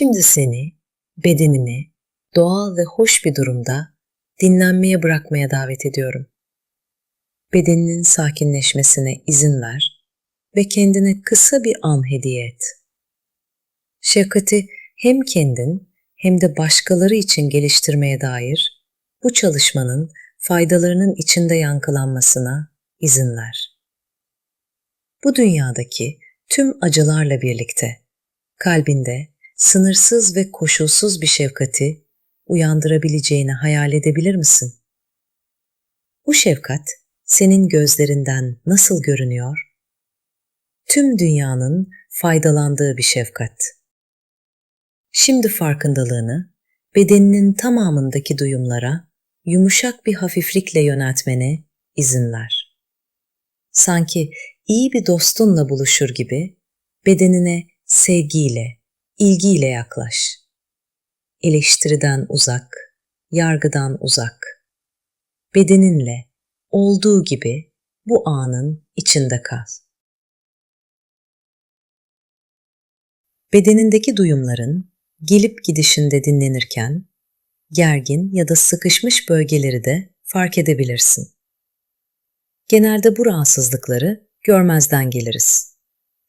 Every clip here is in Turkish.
Şimdi seni, bedenini doğal ve hoş bir durumda dinlenmeye bırakmaya davet ediyorum. Bedeninin sakinleşmesine izin ver ve kendine kısa bir an hediye et. Şefkati hem kendin hem de başkaları için geliştirmeye dair bu çalışmanın faydalarının içinde yankılanmasına izin ver. Bu dünyadaki tüm acılarla birlikte kalbinde sınırsız ve koşulsuz bir şefkati uyandırabileceğini hayal edebilir misin? Bu şefkat senin gözlerinden nasıl görünüyor? Tüm dünyanın faydalandığı bir şefkat. Şimdi farkındalığını bedeninin tamamındaki duyumlara yumuşak bir hafiflikle yöneltmene izin ver. Sanki iyi bir dostunla buluşur gibi bedenine sevgiyle, ilgiyle yaklaş. Eleştiriden uzak, yargıdan uzak. Bedeninle olduğu gibi bu anın içinde kal. Bedenindeki duyumların gelip gidişinde dinlenirken gergin ya da sıkışmış bölgeleri de fark edebilirsin. Genelde bu rahatsızlıkları görmezden geliriz.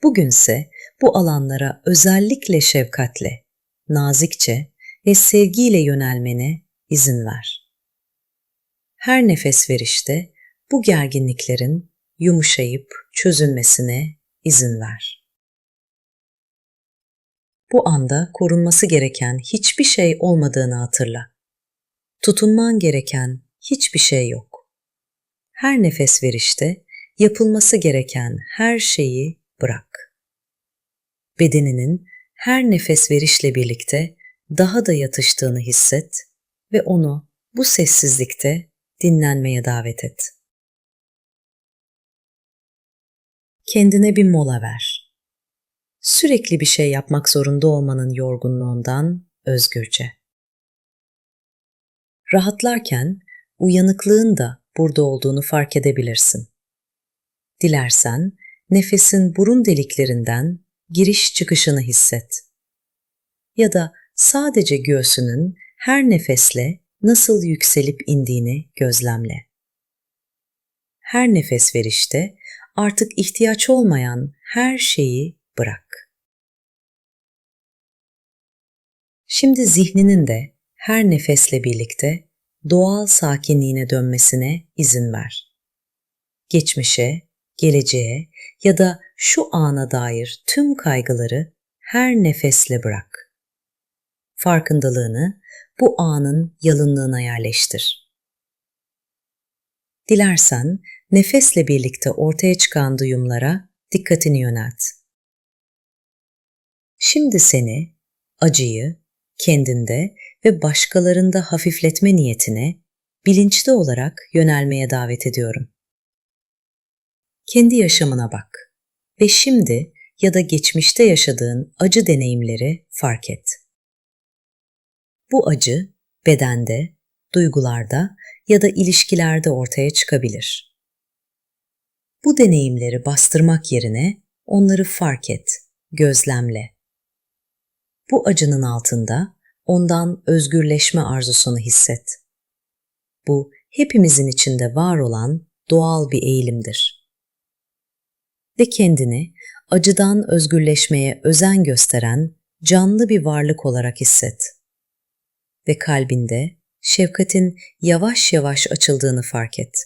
Bugünse bu alanlara özellikle şefkatle, nazikçe ve sevgiyle yönelmene izin ver. Her nefes verişte bu gerginliklerin yumuşayıp çözülmesine izin ver. Bu anda korunması gereken hiçbir şey olmadığını hatırla. Tutunman gereken hiçbir şey yok. Her nefes verişte yapılması gereken her şeyi bırak. Bedeninin her nefes verişle birlikte daha da yatıştığını hisset ve onu bu sessizlikte dinlenmeye davet et. Kendine bir mola ver. Sürekli bir şey yapmak zorunda olmanın yorgunluğundan özgürce. Rahatlarken uyanıklığın da burada olduğunu fark edebilirsin. Dilersen nefesin burun deliklerinden giriş çıkışını hisset. Ya da sadece göğsünün her nefesle nasıl yükselip indiğini gözlemle. Her nefes verişte artık ihtiyaç olmayan her şeyi bırak. Şimdi zihninin de her nefesle birlikte doğal sakinliğine dönmesine izin ver. Geçmişe, geleceğe ya da şu ana dair tüm kaygıları her nefesle bırak. Farkındalığını bu anın yalınlığına yerleştir. Dilersen nefesle birlikte ortaya çıkan duyumlara dikkatini yönelt. Şimdi seni acıyı kendinde ve başkalarında hafifletme niyetine bilinçli olarak yönelmeye davet ediyorum. Kendi yaşamına bak ve şimdi ya da geçmişte yaşadığın acı deneyimleri fark et. Bu acı bedende, duygularda ya da ilişkilerde ortaya çıkabilir. Bu deneyimleri bastırmak yerine onları fark et, gözlemle. Bu acının altında ondan özgürleşme arzusunu hisset. Bu hepimizin içinde var olan doğal bir eğilimdir. Ve kendini acıdan özgürleşmeye özen gösteren canlı bir varlık olarak hisset. Ve kalbinde şefkatin yavaş yavaş açıldığını fark et.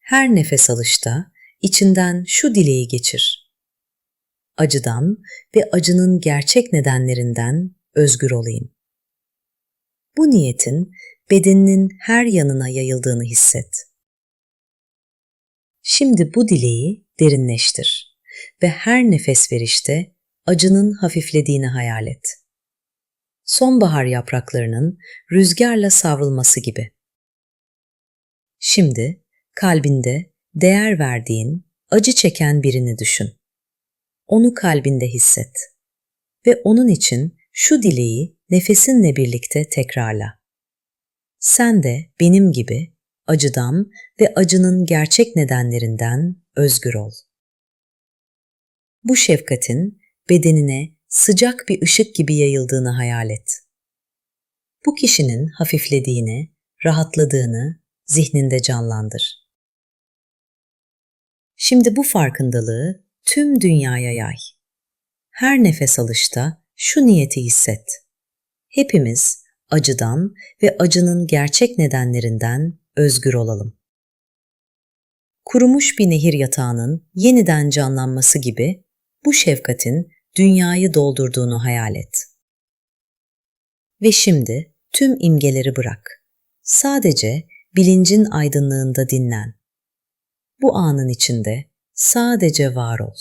Her nefes alışta içinden şu dileği geçir. Acıdan ve acının gerçek nedenlerinden özgür olayım. Bu niyetin bedeninin her yanına yayıldığını hisset. Şimdi bu dileği derinleştir ve her nefes verişte acının hafiflediğini hayal et. Sonbahar yapraklarının rüzgarla savrulması gibi. Şimdi kalbinde değer verdiğin, acı çeken birini düşün. Onu kalbinde hisset ve onun için şu dileği nefesinle birlikte tekrarla. Sen de benim gibi acıdan ve acının gerçek nedenlerinden özgür ol. Bu şefkatin bedenine sıcak bir ışık gibi yayıldığını hayal et. Bu kişinin hafiflediğini, rahatladığını zihninde canlandır. Şimdi bu farkındalığı tüm dünyaya yay. Her nefes alışta şu niyeti hisset. Hepimiz acıdan ve acının gerçek nedenlerinden özgür olalım. Kurumuş bir nehir yatağının yeniden canlanması gibi bu şefkatin dünyayı doldurduğunu hayal et. Ve şimdi tüm imgeleri bırak. Sadece bilincin aydınlığında dinlen. Bu anın içinde sadece var ol.